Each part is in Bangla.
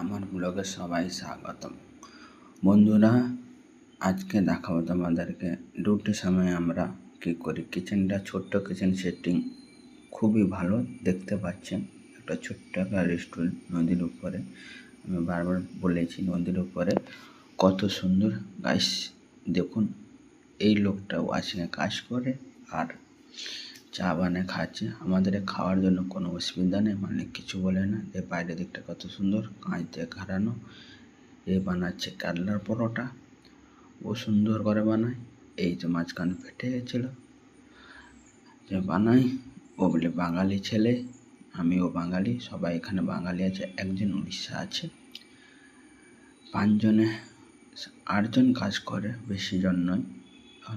আমার ব্লগে সবাই স্বাগতম। বন্ধুরা, আজকে দেখাবো তোমাদেরকে দুটি সময় আমরা কি করি। কিচেনটা, ছোট্ট কিচেন সেটিং খুবই ভালো, দেখতে পাচ্ছেন। একটা ছোট্ট একটা রেস্টুরেন্ট নদীর উপরে, আমি বারবার বলেছি নদীর উপরে। কত সুন্দর গাইস দেখুন, এই লোকটা ওয়াশিংয়ে কাজ করে, আর চা বানিয়ে খাচ্ছে। আমাদের খাওয়ার জন্য কোনো অসুবিধা নেই। মানে কিছু বলে না। যে বাইরের দিকটা কত সুন্দর। কাঁচ দিয়ে ঘাড়ানো। এ বানাচ্ছে কাটলার পরোটা। ও সুন্দর করে বানায়। এই যে মাঝখানে ফেটে গেছিল। যে বানাই ও বলে, বাঙালি ছেলে। আমিও বাঙালি। সবাই এখানে বাঙালি আছে। একজন উড়িষ্যা আছে। পাঁচজনে আটজন কাজ করে। বেশি জন নয়।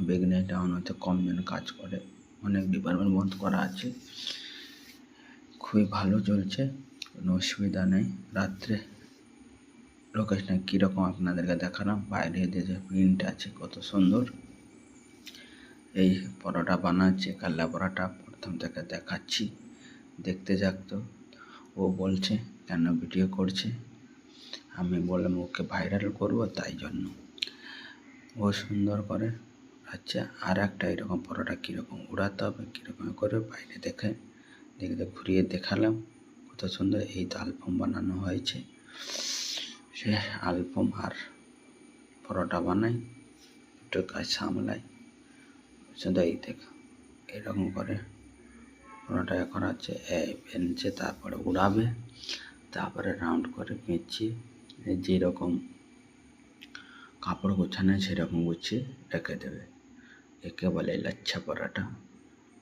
বেগনে টাউন হতে কম জন কাজ করে। অনেক ডিপার্টমেন্ট বন্ধ করা আছে। খুবই ভালো চলছে, কোনো অসুবিধা নেই। রাত্রে লোকেশনটা কীরকম আপনাদেরকে দেখালাম, বাইরে যে প্রিন্ট আছে কত সুন্দর। এই পরোটা বানাচ্ছে কাল্লা পরোটা প্রথম থেকে দেখাচ্ছি, দেখতে যাক তো। ও বলছে, কেন ভিডিও করছে? আমি বললাম, ওকে ভাইরাল করব, তাই জন্য। ও সুন্দর করে আচ্ছা আর একটা এরকম পরোটা কীরকম উড়াতে হবে, কীরকম করে বাইরে দেখে দেখতে ঘুরিয়ে দেখালাম কত সুন্দর এই তো আলপম বানানো হয়েছে। সে আলপম আর পরোটা বানাই, একটু কাজ সামলাই শুধু এই দেখ, এরকম করে পরোটা এখন আছে বেনছে তারপরে উড়াবে, তারপরে রাউন্ড করে পেঁচিয়ে যেরকম কাপড় গোছানো সেরকম গুছিয়ে রেখে দেবে। একে বলে লাচ্ছা পরোটা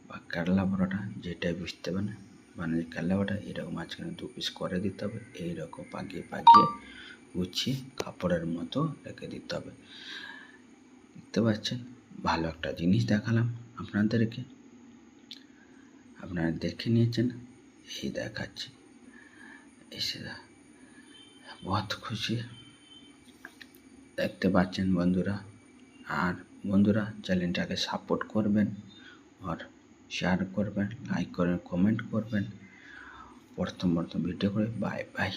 বা কেরলা পরোটা, যেটাই বুঝতে পারে মানে কেরলা পরোটা, এরকম মাঝখানে দু পিস করে দিতে হবে। এইরকম পাকিয়ে পাকিয়ে গুছিয়ে কাপড়ের মতো রেখে দিতে হবে। দেখতে পাচ্ছেন? ভালো একটা জিনিস দেখালাম আপনাদেরকে। আপনারা দেখে নিয়েছেন, এই দেখাচ্ছি। এসে বহুত খুশি। দেখতে পাচ্ছেন বন্ধুরা, আর বন্ধুরা, চ্যানেলটাকে সাপোর্ট করবেন আর শেয়ার করবেন লাইক করবেন কমেন্ট করবেন। প্রথম প্রথম ভিডিও করে বাই বাই